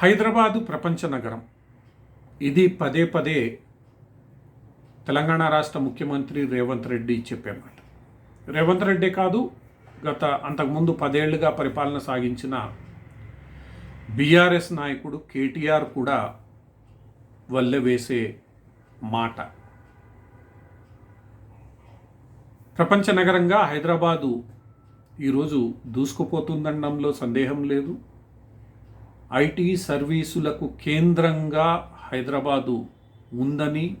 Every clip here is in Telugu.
హైదరాబాదు ప్రపంచ నగరం. ఇది పదే పదే తెలంగాణ రాష్ట్ర ముఖ్యమంత్రి రేవంత్ రెడ్డి చెప్పేమాట రేవంత్ రెడ్డి కాదు గత అంతకుముందు పదేళ్ళుగా పరిపాలన సాగించిన బీఆర్ఎస్ నాయకుడు కేటీఆర్ కూడా వల్లె వేసే మాట. ప్రపంచ నగరంగా హైదరాబాదు ఈరోజు దూసుకుపోతుందనడంలో సందేహం లేదు. ఐటీ సర్వీసులకు కేంద్రంగా హైదరాబాదు ఉందని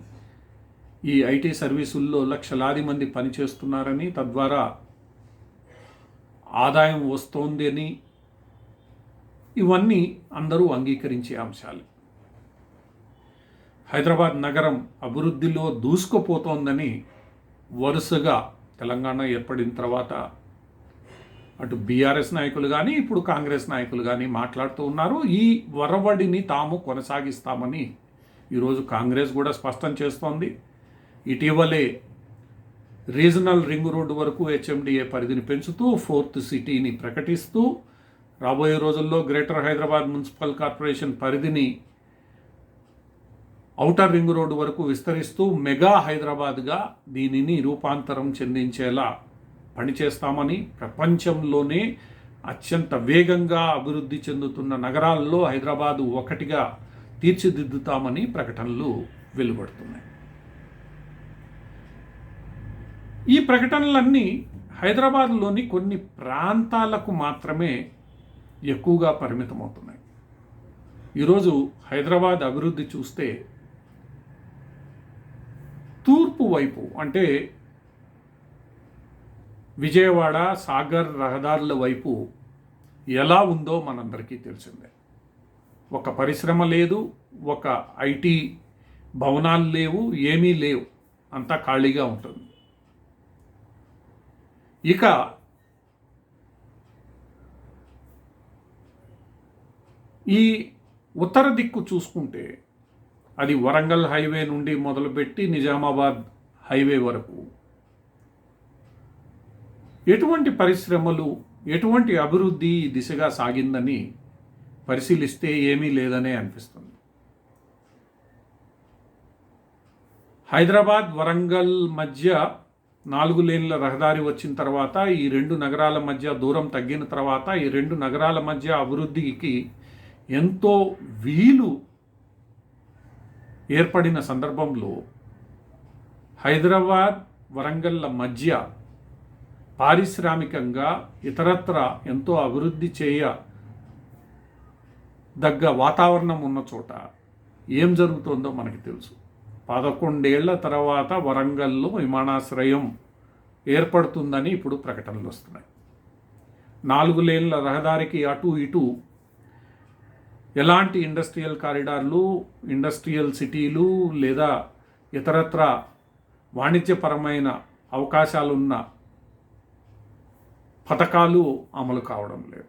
ఈ ఐటీ సర్వీసుల్లో లక్షలాది మంది పనిచేస్తున్నారని తద్వారా ఆదాయం వస్తోంది అని ఇవన్నీ అందరూ అంగీకరించే అంశాలు. హైదరాబాద్ నగరం అభివృద్ధిలో దూసుకుపోతోందని వరుసగా తెలంగాణ ఏర్పడిన తర్వాత అటు బీఆర్ఎస్ నాయకులు కానీ ఇప్పుడు కాంగ్రెస్ నాయకులు కానీ మాట్లాడుతూ ఉన్నారు. ఈ వరవడిని తాము కొనసాగిస్తామని ఈరోజు కాంగ్రెస్ కూడా స్పష్టం చేస్తోంది. ఇటీవలే రీజనల్ రింగ్ రోడ్డు వరకు హెచ్ఎండిఏ పరిధిని పెంచుతూ ఫోర్త్ సిటీని ప్రకటిస్తూ రాబోయే రోజుల్లో గ్రేటర్ హైదరాబాద్ మున్సిపల్ కార్పొరేషన్ పరిధిని ఔటర్ రింగ్ రోడ్డు వరకు విస్తరిస్తూ మెగా హైదరాబాద్గా దీనిని రూపాంతరం చెందించేలా పనిచేస్తామని ప్రపంచంలోనే అత్యంత వేగంగా అభివృద్ధి చెందుతున్న నగరాల్లో హైదరాబాదు ఒకటిగా తీర్చిదిద్దుతామని ప్రకటనలు వెలువడుతున్నాయి. ఈ ప్రకటనలన్నీ హైదరాబాద్లోని కొన్ని ప్రాంతాలకు మాత్రమే ఎక్కువగా పరిమితమవుతున్నాయి. ఈరోజు హైదరాబాద్ అభివృద్ధి చూస్తే తూర్పు వైపు అంటే విజయవాడ సాగర్ రహదారుల వైపు ఎలా ఉందో మనందరికీ తెలిసిందే. ఒక పరిశ్రమ లేదు ఒక ఐటీ భవనాలు లేవు ఏమీ లేవు. అంతా ఖాళీగా ఉంటుంది. ఇక ఈ ఉత్తర దిక్కు చూసుకుంటే అది వరంగల్ హైవే నుండి మొదలుపెట్టి నిజామాబాద్ హైవే వరకు ఎటువంటి పరిశ్రమలు ఎటువంటి అభివృద్ధి ఈ దిశగా సాగిందని పరిశీలిస్తే ఏమీ లేదనే అనిపిస్తుంది. హైదరాబాద్ వరంగల్ మధ్య నాలుగు లేన్ల రహదారి వచ్చిన తర్వాత ఈ రెండు నగరాల మధ్య దూరం తగ్గిన తర్వాత ఈ రెండు నగరాల మధ్య అభివృద్ధికి ఎంతో వీలు ఏర్పడిన సందర్భంలో హైదరాబాద్ వరంగల్ల మధ్య పారిశ్రామికంగా ఇతరత్ర ఎంతో అభివృద్ధి చేయ దగ్గ వాతావరణం ఉన్న చోట ఏం జరుగుతుందో మనకి తెలుసు. పదకొండేళ్ళ తర్వాత వరంగల్లో విమానాశ్రయం ఏర్పడుతుందని ఇప్పుడు ప్రకటనలు వస్తున్నాయి. నాలుగు లేన్ల రహదారికి అటు ఇటు ఎలాంటి ఇండస్ట్రియల్ కారిడార్లు ఇండస్ట్రియల్ సిటీలు లేదా ఇతరత్ర వాణిజ్యపరమైన అవకాశాలున్న పథకాలు అమలు కావడం లేదు.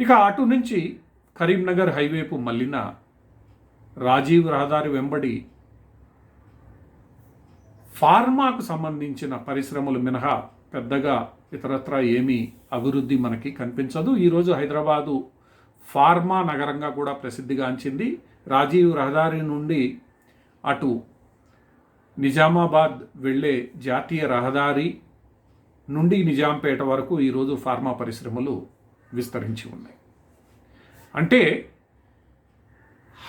ఇక అటు నుంచి కరీంనగర్ హైవేపు మళ్ళిన రాజీవ్ రహదారి వెంబడి ఫార్మాకు సంబంధించిన పరిశ్రమలు మినహా పెద్దగా ఇతరత్రా ఏమీ అభివృద్ధి మనకి కనిపించదు. ఈరోజు హైదరాబాదు ఫార్మా నగరంగా కూడా ప్రసిద్ధిగాంచింది రాజీవ్ రహదారి నుండి అటు నిజామాబాద్ వెళ్ళే జాతీయ రహదారి నుండి నిజాంపేట వరకు ఈరోజు ఫార్మా పరిశ్రమలు విస్తరించి ఉన్నాయి. అంటే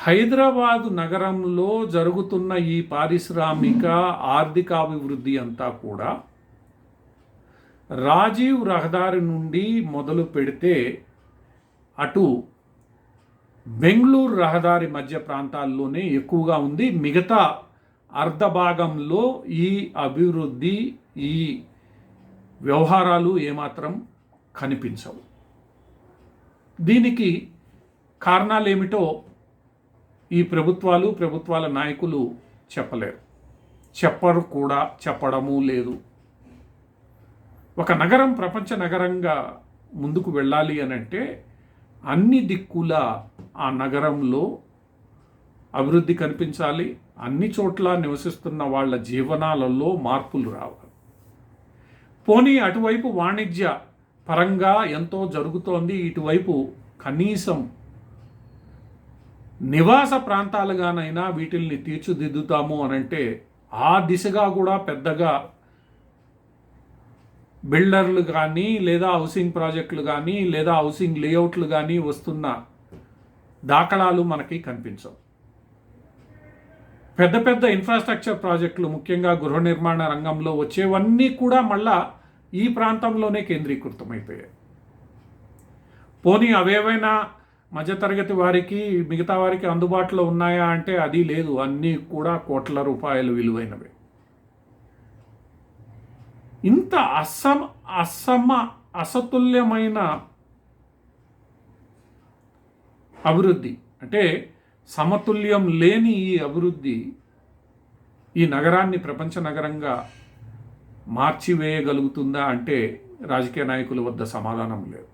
హైదరాబాదు నగరంలో జరుగుతున్న ఈ పారిశ్రామిక ఆర్థికాభివృద్ధి అంతా కూడా రాజీవ్ రహదారి నుండి మొదలు పెడితే అటు బెంగళూరు రహదారి మధ్య ప్రాంతాల్లోనే ఎక్కువగా ఉంది. మిగతా అర్ధ భాగంలో ఈ అభివృద్ధి ఈ వ్యవహారాలు ఏమాత్రం కనిపించవు. దీనికి కారణాలు ఏమిటో ఈ ప్రభుత్వాలు ప్రభుత్వాల నాయకులు చెప్పలేరు. చెప్పరు కూడా చెప్పడము లేదు. ఒక నగరం ప్రపంచ నగరంగా ముందుకు వెళ్ళాలి అని అంటే అన్ని దిక్కుల ఆ నగరంలో అభివృద్ధి కనిపించాలి. అన్ని చోట్ల నివసిస్తున్న వాళ్ళ జీవనాలలో మార్పులు రావాలి. పోనీ అటువైపు వాణిజ్య పరంగా ఎంతో జరుగుతోంది ఇటువైపు కనీసం నివాస ప్రాంతాలుగానైనా వీటిల్ని తీర్చిదిద్దుతాము అనంటే ఆ దిశగా కూడా పెద్దగా బిల్డర్లు కానీ లేదా హౌసింగ్ ప్రాజెక్టులు కానీ లేదా హౌసింగ్ లేఅవుట్లు కానీ వస్తున్న దాఖలాలు మనకి కనిపించవు. పెద్ద పెద్ద ఇన్ఫ్రాస్ట్రక్చర్ ప్రాజెక్టులు ముఖ్యంగా గృహ నిర్మాణ రంగంలో వచ్చేవన్నీ కూడా మళ్ళా ఈ ప్రాంతంలోనే కేంద్రీకృతమైపోయాయి. పోనీ అవేవైనా మధ్యతరగతి వారికి మిగతా వారికి అందుబాటులో ఉన్నాయా అంటే అది లేదు. అన్నీ కూడా కోట్ల రూపాయలు విలువైనవి. ఇంత అసమ అసమ అసతుల్యమైన అభివృద్ధి అంటే సమతుల్యం లేని ఈ అభివృద్ధి ఈ నగరాన్ని ప్రపంచ నగరంగా మార్చివేయగలుగుతుందా అంటే రాజకీయ నాయకుల వద్ద సమాధానం లేదు.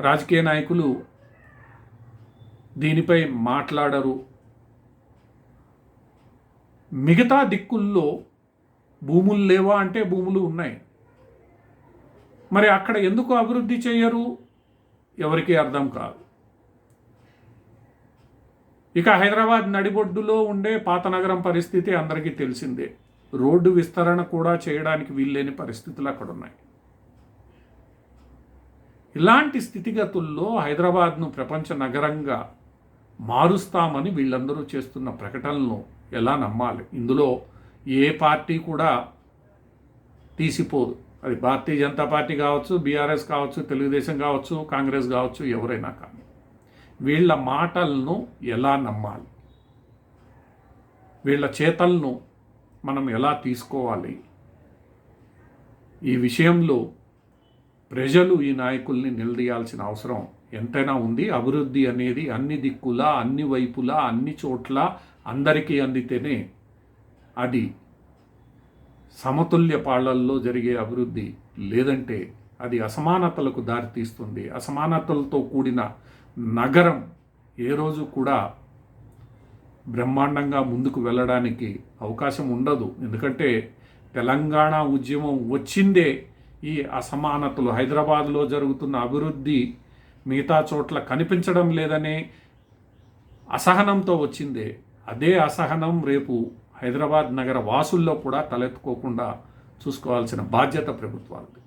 రాజకీయ నాయకులు దీనిపై మాట్లాడరు. మిగతా దిక్కుల్లో భూములు లేవా అంటే భూములు ఉన్నాయి. మరి అక్కడ ఎందుకు అభివృద్ధి చేయరు? ఎవరికీ అర్థం కాదు. ఇక హైదరాబాద్ నడిబొడ్డులో ఉండే పాత నగరం పరిస్థితి అందరికీ తెలిసిందే. రోడ్డు విస్తరణ కూడా చేయడానికి వీల్లేని పరిస్థితులు అక్కడ ఉన్నాయి ఇలాంటి స్థితిగతుల్లో హైదరాబాద్ను ప్రపంచ నగరంగా మారుస్తామని వీళ్ళందరూ చేస్తున్న ప్రకటనలను ఎలా నమ్మాలి? ఇందులో ఏ పార్టీ కూడా తీసిపోదు. అది భారతీయ జనతా పార్టీ కావచ్చు బీఆర్ఎస్ కావచ్చు తెలుగుదేశం కావచ్చు కాంగ్రెస్ కావచ్చు ఎవరైనా కానీ వీళ్ళ మాటలను ఎలా నమ్మాలి? వీళ్ళ చేతలను మనం ఎలా తీసుకోవాలి? ఈ విషయంలో ప్రజలు ఈ నాయకుల్ని నిలదీయాల్సిన అవసరం ఎంతైనా ఉంది. అభివృద్ధి అనేది అన్ని దిక్కులా అన్ని వైపులా అన్ని చోట్ల అందరికీ అందితేనే అది సమతుల్య పాళ్ళల్లో జరిగే అభివృద్ధి. లేదంటే అది అసమానతలకు దారితీస్తుంది. అసమానతలతో కూడిన నగరం ఏ రోజు కూడా బ్రహ్మాండంగా ముందుకు వెళ్ళడానికి అవకాశం ఉండదు. ఎందుకంటే తెలంగాణ ఉద్యమం వచ్చిందే ఈ అసమానతలు. హైదరాబాద్లో జరుగుతున్న అభివృద్ధి మిగతా చోట్ల కనిపించడం లేదనే అసహనంతో వచ్చిందే. అదే అసహనం రేపు హైదరాబాద్ నగర వాసుల్లో కూడా తలెత్తుకోకుండా చూసుకోవాల్సిన బాధ్యత ప్రభుత్వాలది.